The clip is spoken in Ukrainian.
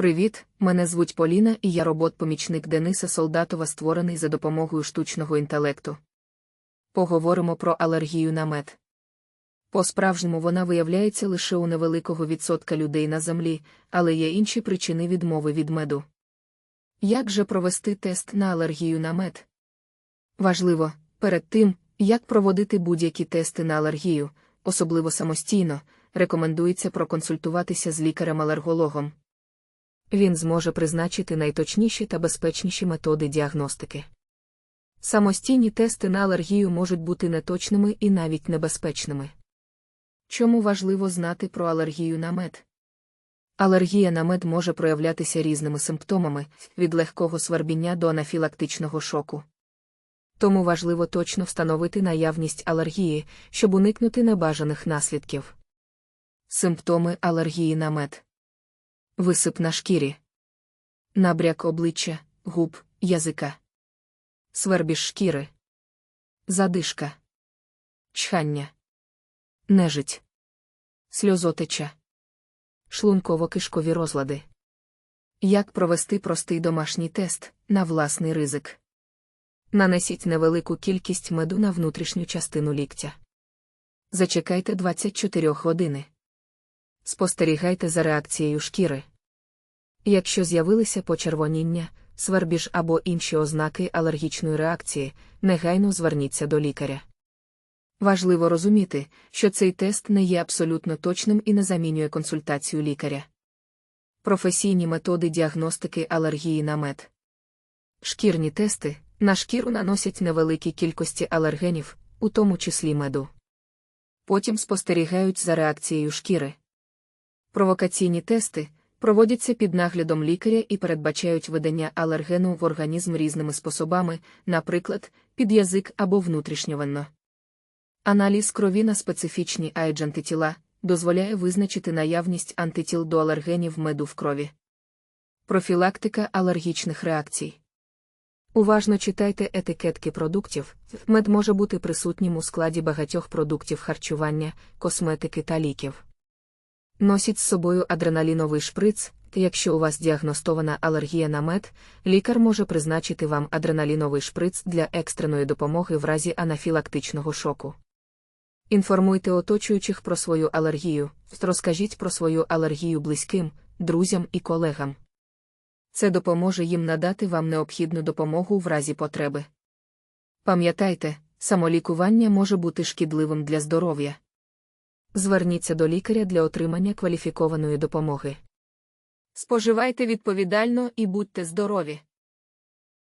Привіт, мене звуть Поліна і я робот-помічник Дениса Солдатова, створений за допомогою штучного інтелекту. Поговоримо про алергію на мед. По-справжньому вона виявляється лише у невеликого відсотка людей на землі, але є інші причини відмови від меду. Як же провести тест на алергію на мед? Важливо, перед тим, як проводити будь-які тести на алергію, особливо самостійно, рекомендується проконсультуватися з лікарем-алергологом. Він зможе призначити найточніші та безпечніші методи діагностики. Самостійні тести на алергію можуть бути неточними і навіть небезпечними. Чому важливо знати про алергію на мед? Алергія на мед може проявлятися різними симптомами від легкого свербіння до анафілактичного шоку. Тому важливо точно встановити наявність алергії, щоб уникнути небажаних наслідків. Симптоми алергії на мед. Висип на шкірі. Набряк обличчя, губ, язика. Свербіж шкіри. Задишка. Чхання. Нежить. Сльозотеча. Шлунково-кишкові розлади. Як провести простий домашній тест на власний ризик? Нанесіть невелику кількість меду на внутрішню частину ліктя. Зачекайте 24 години. Спостерігайте за реакцією шкіри. Якщо з'явилися почервоніння, свербіж або інші ознаки алергічної реакції, негайно зверніться до лікаря. Важливо розуміти, що цей тест не є абсолютно точним і не замінює консультацію лікаря. Професійні методи діагностики алергії на мед. Шкірні тести на шкіру наносять невеликі кількості алергенів, у тому числі меду. Потім спостерігають за реакцією шкіри. Провокаційні тести проводяться під наглядом лікаря і передбачають видання алергену в організм різними способами, наприклад, під язик або внутрішньовенно. Аналіз крові на специфічні айджантитіла дозволяє визначити наявність антитіл до алергенів меду в крові. Профілактика алергічних реакцій. Уважно читайте етикетки продуктів. Мед може бути присутнім у складі багатьох продуктів харчування, косметики та ліків. Носіть з собою адреналіновий шприц, якщо у вас діагностована алергія на мед, лікар може призначити вам адреналіновий шприц для екстреної допомоги в разі анафілактичного шоку. Інформуйте оточуючих про свою алергію, розкажіть про свою алергію близьким, друзям і колегам. Це допоможе їм надати вам необхідну допомогу в разі потреби. Пам'ятайте, самолікування може бути шкідливим для здоров'я. Зверніться до лікаря для отримання кваліфікованої допомоги. Споживайте відповідально і будьте здорові!